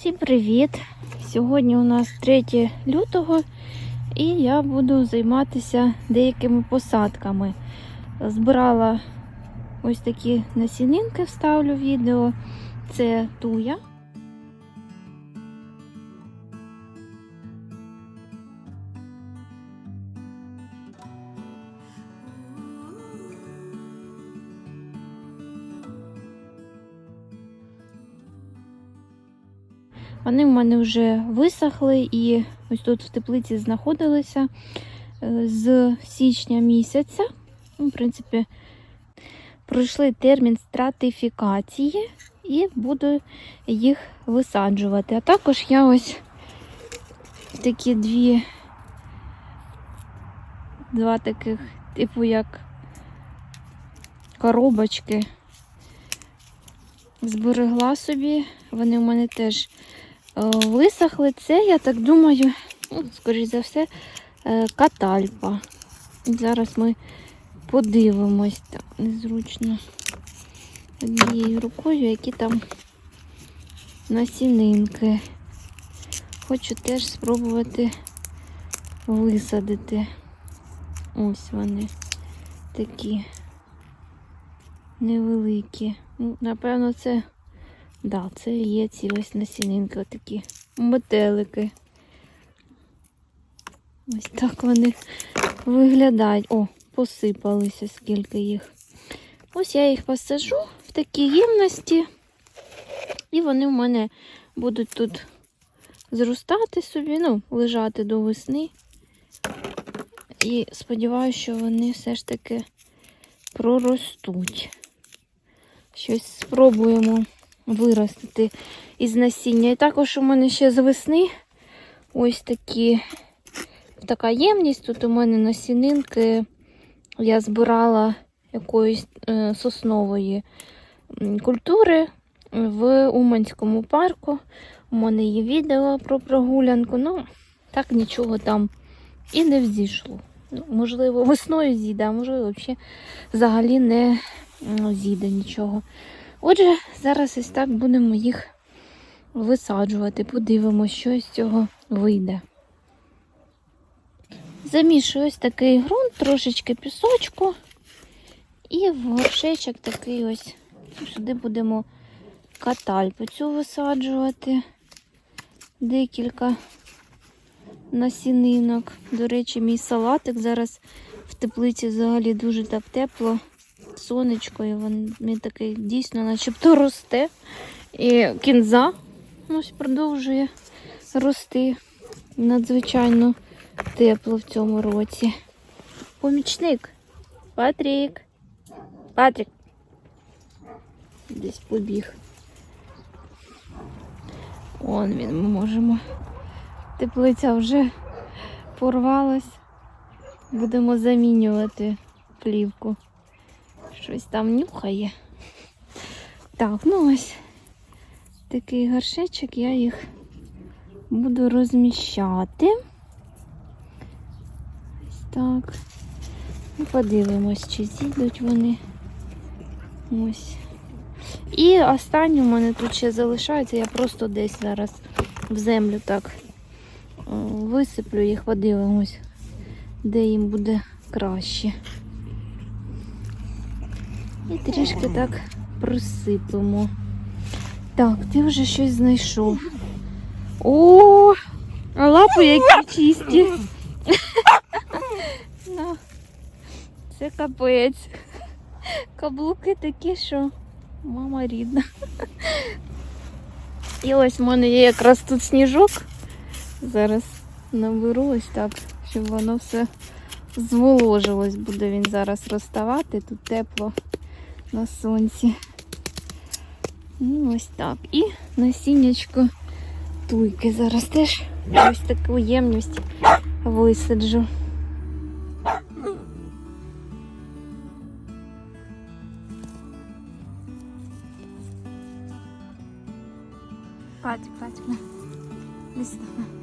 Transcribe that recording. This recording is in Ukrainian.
Всім привіт! Сьогодні у нас 3 лютого і я буду займатися деякими посадками. Збирала ось такі насінинки, вставлю відео. Це туя. Вони в мене вже висохли і ось тут в теплиці знаходилися е, з січня місяця. Ну, В принципі, пройшли термін стратифікації і буду їх висаджувати. А також я ось такі дві, два таких, типу як коробочки зберегла собі. Вони в мене теж висохли. Це, я так думаю, ну, скоріш за все, е, катальпа. Зараз ми подивимось. Так, незручно однією рукою, які там насінинки. Хочу теж спробувати висадити. Ось вони такі невеликі. Ну, напевно, це, да, це є ці ось насінинки, такі метелики. Ось так вони виглядають. О, посипалися, скільки їх. Ось я їх посажу в такі ємності, і вони в мене будуть тут зростати собі, ну, лежати до весни. І сподіваюся, що вони все ж таки проростуть. Щось спробуємо виростити із насіння. І також у мене ще з весни ось такі така ємність. Тут у мене насінинки я збирала якоїсь е, соснової культури в Уманському парку. У мене є відео про прогулянку. Ну, так нічого там і не взійшло. Ну, можливо, весною зійде, а можливо, взагалі не зійде нічого. Отже, зараз ось так будемо їх висаджувати. Подивимося, що з цього вийде. Замішую ось такий ґрунт, трошечки пісочку. І горшечок такий ось. Сюди будемо катальпу цю висаджувати. Декілька насінинок. До речі, мій салатик зараз в теплиці взагалі дуже так тепло. Сонечко, і він, такий дійсно начебто росте. І кінза ось продовжує рости. Надзвичайно тепло в цьому році. Помічник. Патрік. Патрік. Десь побіг. Он він, ми можемо. Теплиця вже порвалась. Будемо замінювати плівку. Щось там нюхає. Так, ну ось такий горшечок, я їх буду розміщати. Ось так. Ну, подивимось, чи зійдуть вони. Ось. І останнє у мене тут ще залишається, я просто десь зараз в землю так е, висиплю їх, подивимось, де їм буде краще. І трішки так присипемо. Так, ти вже щось знайшов. О, а лапи які чисті. Ну, Це капець. Каблуки такі, що мама рідна. І ось в мене є якраз тут сніжок. Зараз наберу ось так, щоб воно все зволожилось. Буде він зараз розставати, тут тепло на сонці. Ну, ось так. І насіннячко туйки. Зараз теж ось таку ємність висаджу. Патік, патік, на. Десь там.